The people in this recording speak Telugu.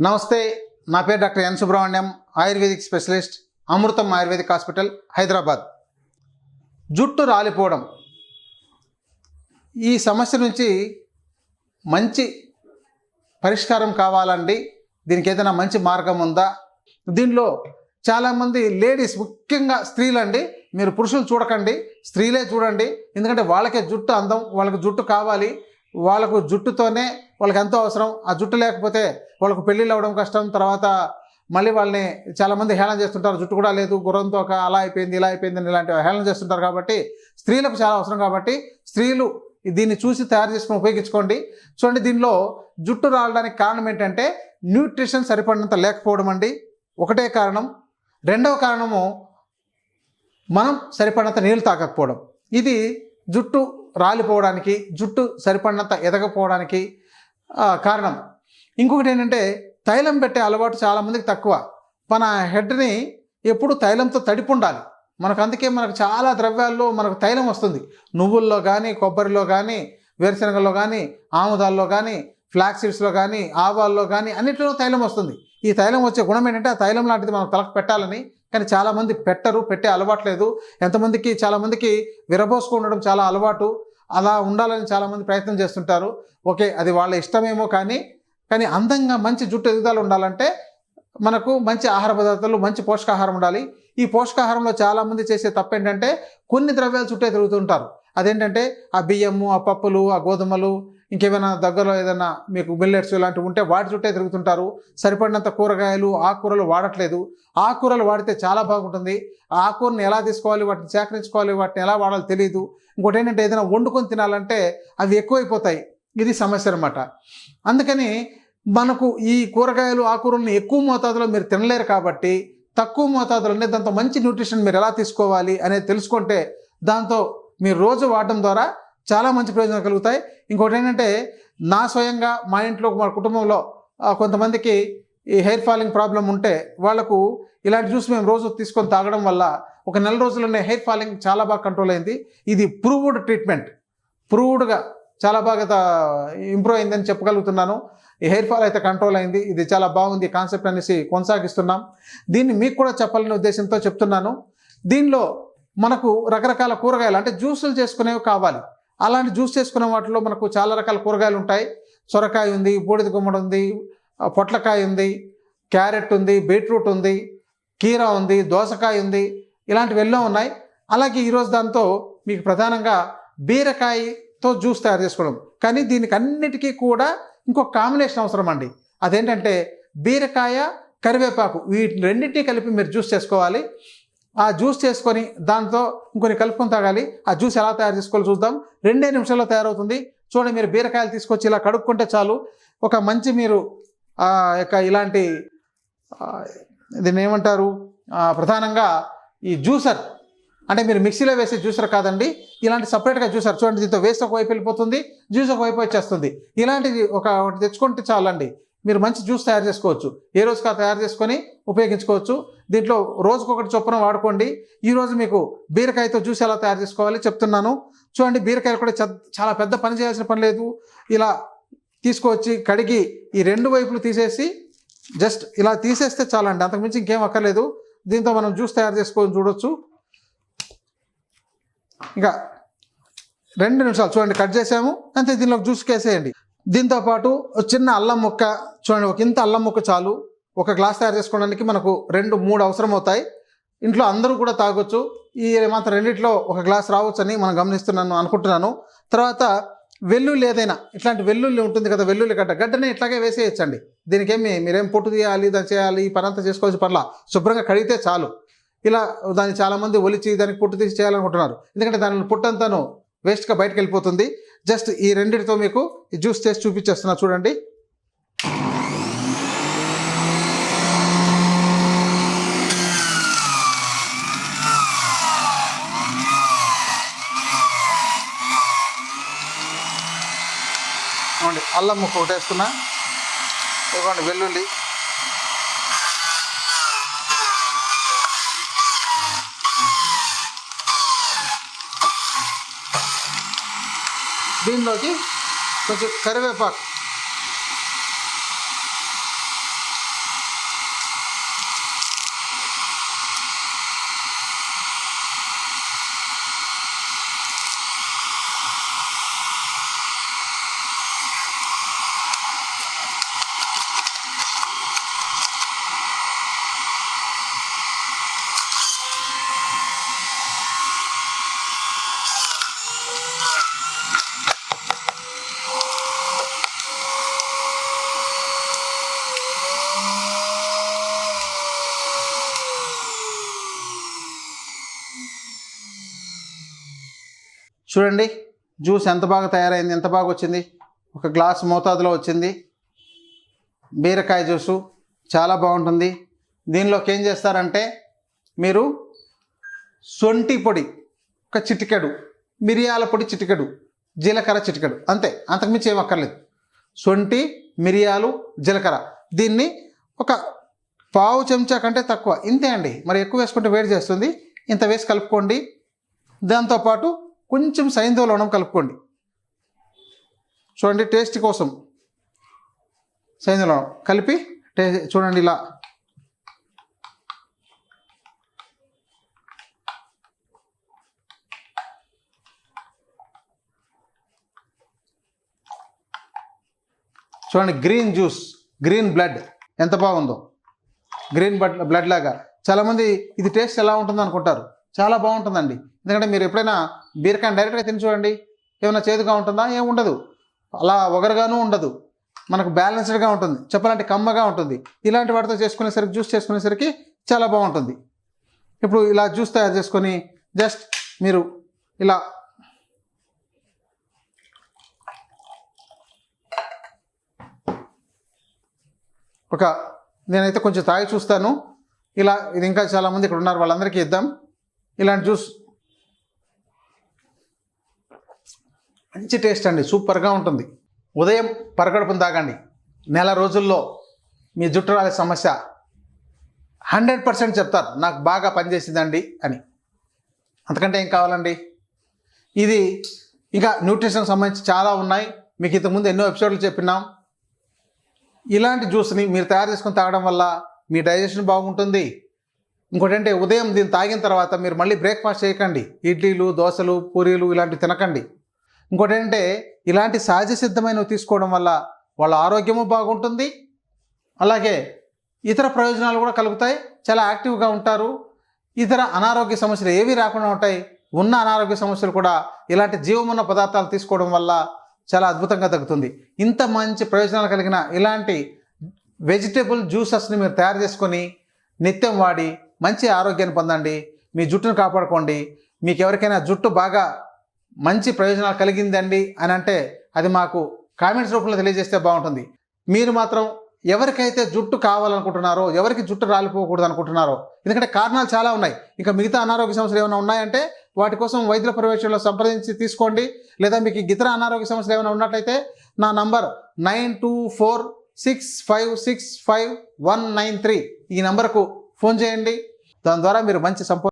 నమస్తే నా పేరు doctor N Subrahmanyam ayurvedic specialist Amrutham ayurvedic hospital Hyderabad. జుట్టు రాలిపోవడం. ఈ సమస్య నుంచి మంచి పరిష్కారం కావాలండి. దీనికి ఏదైనా మంచి మార్గం ఉందా? దీనిలో చాలామంది లేడీస్ ముఖ్యంగా స్త్రీలండి మీరు పురుషులు చూడకండి స్త్రీలే చూడండి. ఎందుకంటే వాళ్ళకే జుట్టు అందం వాళ్ళకి జుట్టు కావాలి. వాళ్ళకు జుట్టుతోనే వాళ్ళకి ఎంతో అవసరం. ఆ జుట్టు లేకపోతే వాళ్ళకు పెళ్ళిళ్ళు అవ్వడం కష్టం. తర్వాత మళ్ళీ వాళ్ళని చాలామంది హేళన చేస్తుంటారు. జుట్టు కూడా లేదు గుర్రంతో ఒక అలా అయిపోయింది ఇలా అయిపోయింది అని ఇలాంటి హేళన చేస్తుంటారు కాబట్టి స్త్రీలకు చాలా అవసరం కాబట్టి స్త్రీలు దీన్ని చూసి తయారు చేసుకుని ఉపయోగించుకోండి. చూడండి దీనిలో జుట్టు రావడానికి కారణం ఏంటంటే న్యూట్రిషన్ సరిపడినంత లేకపోవడం అండి. ఒకటే కారణం. రెండవ కారణము మనం సరిపడినంత నీళ్ళు తాగకపోవడం. ఇది జుట్టు రాలిపోవడానికి జుట్టు సరిపడినంత ఎదగపోవడానికి కారణం. ఇంకొకటి ఏంటంటే తైలం పెట్టే అలవాటు చాలామందికి తక్కువ. మన హెడ్ని ఎప్పుడు తైలంతో తడిపి ఉండాలి మనకు అందుకే మనకు చాలా ద్రవ్యాల్లో మనకు తైలం వస్తుంది. నువ్వుల్లో కానీ కొబ్బరిలో కానీ వేరుశనగల్లో కానీ ఆముదాల్లో కానీ ఫ్లాక్ సీడ్స్లో కానీ ఆవాల్లో కానీ అన్నిటిలో తైలం వస్తుంది. ఈ తైలం వచ్చే గుణం ఏంటంటే ఆ తైలం లాంటిది మనం తలకు పెట్టాలని కానీ చాలామంది పెట్టరు పెట్టే అలవాటు లేదు. ఎంతమందికి చాలామందికి విరబోసుకుండడం చాలా అలవాటు. అలా ఉండాలని చాలామంది ప్రయత్నం చేస్తుంటారు. ఓకే అది వాళ్ళ ఇష్టమేమో కానీ కానీ అందంగా మంచి జుట్టు ఎదుగుదల ఉండాలంటే మనకు మంచి ఆహార పదార్థాలు మంచి పోషకాహారం ఉండాలి. ఈ పోషకాహారంలో చాలామంది చేసే తప్పు ఏంటంటే కొన్ని ద్రవ్యాలు చుట్టే తిరుగుతుంటారు అదేంటంటే ఆ బియ్యము ఆ పప్పులు ఆ గోధుమలు ఇంకేమైనా దగ్గరలో ఏదైనా మీకు మిల్లెట్స్ ఇలాంటివి ఉంటే వాటి చుట్టే తిరుగుతుంటారు. సరిపడినంత కూరగాయలు ఆకుకూరలు వాడట్లేదు. ఆకుకూరలు వాడితే చాలా బాగుంటుంది. ఆ ఆకుకూరని ఎలా తీసుకోవాలి వాటిని సేకరించుకోవాలి వాటిని ఎలా వాడాలో తెలియదు ఇంకోటి ఏంటంటే ఏదైనా వండుకొని తినాలంటే అవి ఎక్కువైపోతాయి. ఇది సమస్య అనమాట అందుకని మనకు ఈ కూరగాయలు ఆకుకూరలను ఎక్కువ మోతాదులో మీరు తినలేరు కాబట్టి తక్కువ మోతాదులోనే దాంతో మంచి న్యూట్రిషన్ మీరు ఎలా తీసుకోవాలి అనేది తెలుసుకుంటే దాంతో మీరు రోజు వాడడం ద్వారా చాలా మంచి ప్రయోజనాలు కలుగుతాయి. ఇంకోటి ఏంటంటే నా స్వయంగా మా ఇంట్లో మా కుటుంబంలో కొంతమందికి ఈ హెయిర్ ఫాలింగ్ ప్రాబ్లం ఉంటే వాళ్ళకు ఇలాంటి జ్యూస్ మేము రోజు తీసుకొని తాగడం వల్ల ఒక నెల రోజుల్లోనే హెయిర్ ఫాలింగ్ చాలా బాగా కంట్రోల్ అయింది. ఇది ప్రూవ్డ్ ట్రీట్మెంట్. ప్రూవ్డ్గా చాలా బాగా ఇంప్రూవ్ అయిందని చెప్పగలుగుతున్నాను. ఈ హెయిర్ ఫాల్ అయితే కంట్రోల్ అయింది. ఇది చాలా బాగుంది కాన్సెప్ట్ అనేసి కొనసాగిస్తున్నాం. దీన్ని మీకు కూడా చెప్పాలనే ఉద్దేశంతో చెప్తున్నాను. దీనిలో మనకు రకరకాల కూరగాయలు అంటే జ్యూసులు చేసుకునేవి కావాలి. అలాంటి జ్యూస్ చేసుకునే వాటిలో మనకు చాలా రకాల కూరగాయలు ఉంటాయి. సొరకాయ ఉంది బూడిద గుమ్మడి ఉంది పొట్లకాయ ఉంది క్యారెట్ ఉంది బీట్రూట్ ఉంది కీరా ఉంది దోసకాయ ఉంది ఇలాంటివి ఎన్నో ఉన్నాయి. అలాగే ఈరోజు దాంతో మీకు ప్రధానంగా బీరకాయతో జ్యూస్ తయారు చేసుకోవడం. కానీ దీనికి అన్నిటికీ కూడా ఇంకొక కాంబినేషన్ అవసరం అండి. అదేంటంటే బీరకాయ కరివేపాకు వీటి రెండింటినీ కలిపి మీరు జ్యూస్ చేసుకోవాలి. ఆ జ్యూస్ చేసుకొని దాంతో ఇంకొన్ని కలుపుకొని తాగాలి. ఆ జ్యూస్ ఎలా తయారు చేసుకోవాలో చూద్దాం. రెండే నిమిషాల్లో తయారవుతుంది. చూడండి మీరు బీరకాయలు తీసుకొచ్చి ఇలా కడుక్కుంటే చాలు. ఒక మంచి మీరు ఆ యొక్క ఇలాంటి దీన్ని ఏమంటారు? ప్రధానంగా ఈ జ్యూసర్ అంటే మీరు మిక్సీలో వేసే జ్యూసర్ కాదండి. ఇలాంటి సపరేట్గా జ్యూసర్ చూడండి దీంతో వేస్ట్ ఒక వైపు వెళ్ళిపోతుంది జ్యూస్ ఒక వైపు వచ్చేస్తుంది. ఇలాంటిది ఒక తెచ్చుకుంటే చాలండి. మీరు మంచి జ్యూస్ తయారు చేసుకోవచ్చు. ఏ రోజుకా తయారు చేసుకొని ఉపయోగించుకోవచ్చు. దీంట్లో రోజుకొకటి చొప్పున వాడుకోండి. ఈరోజు మీకు బీరకాయతో జ్యూస్ ఎలా తయారు చేసుకోవాలి చెప్తున్నాను. చూడండి బీరకాయలు కూడా చాలా పెద్ద పని చేయాల్సిన పని లేదు. ఇలా తీసుకొచ్చి కడిగి ఈ రెండు వైపులు తీసేసి జస్ట్ ఇలా తీసేస్తే చాలండి. అంతకుమించి ఇంకేం అక్కర్లేదు. దీంతో మనం జ్యూస్ తయారు చేసుకొని చూడొచ్చు. ఇంకా రెండు నిమిషాలు చూడండి కట్ చేసాము. అంతే దీనిలో జ్యూస్ కేసేయండి. దీంతో పాటు చిన్న అల్లం ముక్క చూడండి ఒక ఇంత అల్లం ముక్క చాలు. ఒక గ్లాస్ తయారు చేసుకోవడానికి మనకు రెండు మూడు అవసరం అవుతాయి ఇంట్లో అందరూ కూడా తాగొచ్చు. ఈ మాత్రం రెండిట్లో ఒక గ్లాస్ రావచ్చని మనం గమనిస్తున్నాను అనుకుంటున్నాను. తర్వాత వెల్లుల్లి ఏదైనా ఇట్లాంటి వెల్లుల్లి ఉంటుంది కదా వెల్లుల్లి గడ్డ. గడ్డని ఇట్లాగే వేసేయచ్చండి. దీనికేమి మీరేం పొట్టు తీయాలి దాన్ని చేయాలి ఈ పని అంతా చేసుకోవాల్సిన పనిలా. శుభ్రంగా కడిగితే చాలు. ఇలా దాన్ని చాలామంది ఒలిచి దానికి పొట్టు తీసి చేయాలనుకుంటున్నారు. ఎందుకంటే దాని పొట్టంతాను వేస్ట్గా బయటకు వెళ్ళిపోతుంది. జస్ట్ ఈ రెండిటితో మీకు ఈ జ్యూస్ చేసి చూపించేస్తున్నా చూడండి. అల్లం ముక్క ఒకటి వేస్తున్నా ఇవ్వండి వెల్లుల్లి. దీనిలోకి కొంచెం కరివేపాకు. చూడండి జ్యూస్ ఎంత బాగా తయారైంది ఎంత బాగా వచ్చింది. ఒక గ్లాస్ మోతాదులో వచ్చింది. బీరకాయ జ్యూసు చాలా బాగుంటుంది. దీనిలోకి ఏం చేస్తారంటే మీరు సొంటి పొడి ఒక చిటికెడు మిరియాల పొడి చిటికెడు జీలకర్ర చిటికెడు అంతే. అంతకుమించి ఏం అక్కర్లేదు. సొంటి మిరియాలు జీలకర్ర. దీన్ని ఒక పావు చెంచా కంటే తక్కువ. ఇంతే అండి. మరి ఎక్కువ వేసుకుంటే వేడి చేస్తుంది. ఇంత వేసి కలుపుకోండి. దాంతోపాటు కొంచెం సైంధవలోనం కలుపుకోండి. చూడండి టేస్ట్ కోసం సైంధవలోనం కలిపి టే చూడండి ఇలా. చూడండి గ్రీన్ జ్యూస్ గ్రీన్ బ్లడ్ ఎంత బాగుందో. గ్రీన్ బ్లడ్ బ్లడ్ లాగా. చాలామంది ఇది టేస్ట్ ఎలా ఉంటుంది అనుకుంటారు చాలా బాగుంటుందండి. ఎందుకంటే మీరు ఎప్పుడైనా బీరకాయని డైరెక్ట్గా తిని చూడండి. ఏమైనా చేదుగా ఉంటుందా? ఏమి ఉండదు. అలా ఒగరుగానూ ఉండదు. మనకు బ్యాలెన్స్డ్గా ఉంటుంది. చెప్పాలంటే కమ్మగా ఉంటుంది. ఇలాంటి వాటితో చేసుకునేసరికి జ్యూస్ చేసుకునేసరికి చాలా బాగుంటుంది. ఇప్పుడు ఇలా జ్యూస్ తయారు చేసుకొని జస్ట్ మీరు ఇలా ఒక నేనైతే కొంచెం తాగి చూస్తాను. ఇలా ఇది ఇంకా చాలామంది ఇక్కడ ఉన్నారు. వాళ్ళందరికీ ఇద్దాం. ఇలాంటి జ్యూస్. మంచి టేస్ట్ అండి సూపర్గా ఉంటుంది. ఉదయం పరగడుపుని తాగండి. నెల రోజుల్లో మీ జుట్టు రాలే సమస్య. హండ్రెడ్ పర్సెంట్ చెప్తారు నాకు బాగా పనిచేసిందండి అని. అంతకంటే ఏం కావాలండి? ఇది ఇంకా న్యూట్రిషన్ సంబంధించి చాలా ఉన్నాయి. మీకు ఇంతకుముందు ఎన్నో ఎపిసోడ్లు చెప్పినాం. ఇలాంటి జ్యూస్ని మీరు తయారు చేసుకొని తాగడం వల్ల మీ డైజెషన్ బాగుంటుంది. ఇంకోటంటే ఉదయం దీన్ని తాగిన తర్వాత మీరు మళ్ళీ బ్రేక్ఫాస్ట్ చేయకండి. ఇడ్లీలు దోశలు పూరీలు ఇలాంటివి తినకండి. ఇంకోటంటే ఇలాంటి సహజ సిద్ధమైనవి తీసుకోవడం వల్ల వాళ్ళ ఆరోగ్యము బాగుంటుంది. అలాగే ఇతర ప్రయోజనాలు కూడా కలుగుతాయి. చాలా యాక్టివ్గా ఉంటారు. ఇతర అనారోగ్య సమస్యలు ఏవి రాకుండా ఉంటాయి. ఉన్న అనారోగ్య సమస్యలు కూడా ఇలాంటి జీవమున్న పదార్థాలు తీసుకోవడం వల్ల చాలా అద్భుతంగా తగ్గుతుంది. ఇంత మంచి ప్రయోజనాలు కలిగిన ఇలాంటి వెజిటేబుల్ జ్యూసెస్ని మీరు తయారు చేసుకొని నిత్యం వాడి మంచి ఆరోగ్యాన్ని పొందండి. మీ జుట్టును కాపాడుకోండి. మీకు ఎవరికైనా జుట్టు బాగా మంచి ప్రయోజనాలు కలిగిందండి అని అంటే అది మాకు కామెంట్స్ రూపంలో తెలియజేస్తే బాగుంటుంది. మీరు మాత్రం ఎవరికైతే జుట్టు కావాలనుకుంటున్నారో ఎవరికి జుట్టు రాలిపోకూడదు అనుకుంటున్నారో ఎందుకంటే కారణాలు చాలా ఉన్నాయి. ఇంకా మిగతా అనారోగ్య సమస్యలు ఏమైనా ఉన్నాయంటే వాటి కోసం వైద్యుల పర్యవేక్షణలో సంప్రదించి తీసుకోండి. లేదా మీకు ఇతర అనారోగ్య సమస్యలు ఏమైనా ఉన్నట్లయితే నా number nine two four six five six five one nine three ఈ నంబర్కు ఫోన్ చేయండి. దాని ద్వారా మీరు మంచి సంపూర్ణ